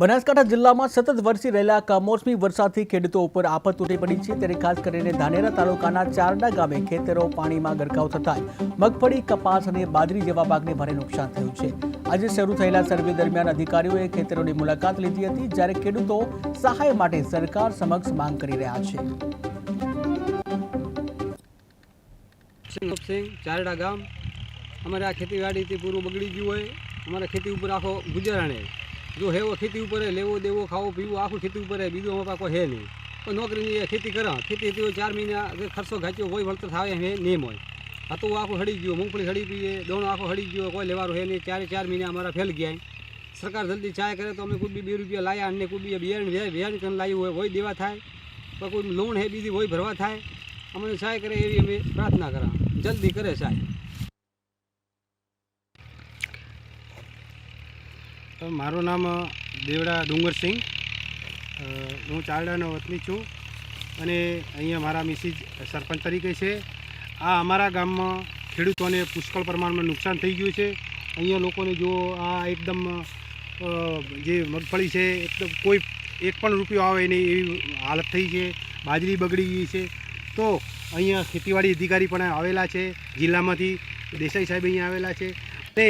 બનાસકાંઠા જિલ્લામાં સતત વરસી રહેલા કમોસમી વરસાદથી ખેડૂતો ઉપર આફત તૂટી પડી છે. ત્યારે ખાસ કરીને ધાનેરા તાલુકાના ચારડા ગામે ખેતરો પાણીમાં ગરકાવ થતા મગફળી, કપાસ અને બાજરી જેવા પાકને ભારે નુકસાન થયું છે. આજે શરૂ થયેલા સર્વે દરમિયાન અધિકારીઓએ ખેતરોની મુલાકાત લીધી હતી, જ્યારે ખેડૂતો સહાય માટે સરકાર સમક્ષ માંગ કરી રહ્યા છે. ચારડા ગામ, અમારે આ ખેતીવાડીથી પૂરું બગડી ગયું હોય, અમારા ખેતી ઉપર આખો ગુજારાણે જો હેવો ખેતી ઉપર લેવો, દેવો, ખાવો, પીવો, આખું ખેતી ઉપર બીજું અમારા પાકો હે નહીં. પણ નોકરીની ખેતી કરા. ખેતી હતી ચાર મહિના ખર્ચો ઘાચ્યો હોય, વળતર થાય હે, નેમ હોય. આ તો આખું હળી ગયું, મૂંગફળી હળી પીએ દોણો આખો હળી ગયો, કોઈ લેવાનું હે નહીં. ચારે ચાર મહિના અમારા ફેલ ગયા સરકાર જલ્દી ચાય કરે તો અમે કોઈ બી બે રૂપિયા લાયા અને કોઈ બી બિયારણ વ્યાજ કરીને લાવ્યું હોય હોય દેવા થાય. તો કોઈ લોન હે, બીજી હોય, ભરવા થાય. અમને સહાય કરે એવી અમે પ્રાર્થના કરા. જલ્દી કરે સહાય મારું નામ દેવડા ડુંગરસિંહ હું ચારડાનો વતની છું અને અહીંયા મારા મિસિસ સરપંચ તરીકે છે. આ અમારા ગામમાં ખેડૂતોને પુષ્કળ પ્રમાણમાં નુકસાન થઈ ગયું છે. અહીંયા લોકોને જો આ એકદમ જે મગફળી છે, એકદમ કોઈ એક પણ રૂપિયો આવે નહીં એવી હાલત થઈ છે. બાજરી બગડી ગઈ છે. તો અહીંયા ખેતીવાડી અધિકારી પણ આવેલા છે. જિલ્લામાંથી દેસાઈ સાહેબ અહીંયા આવેલા છે. તે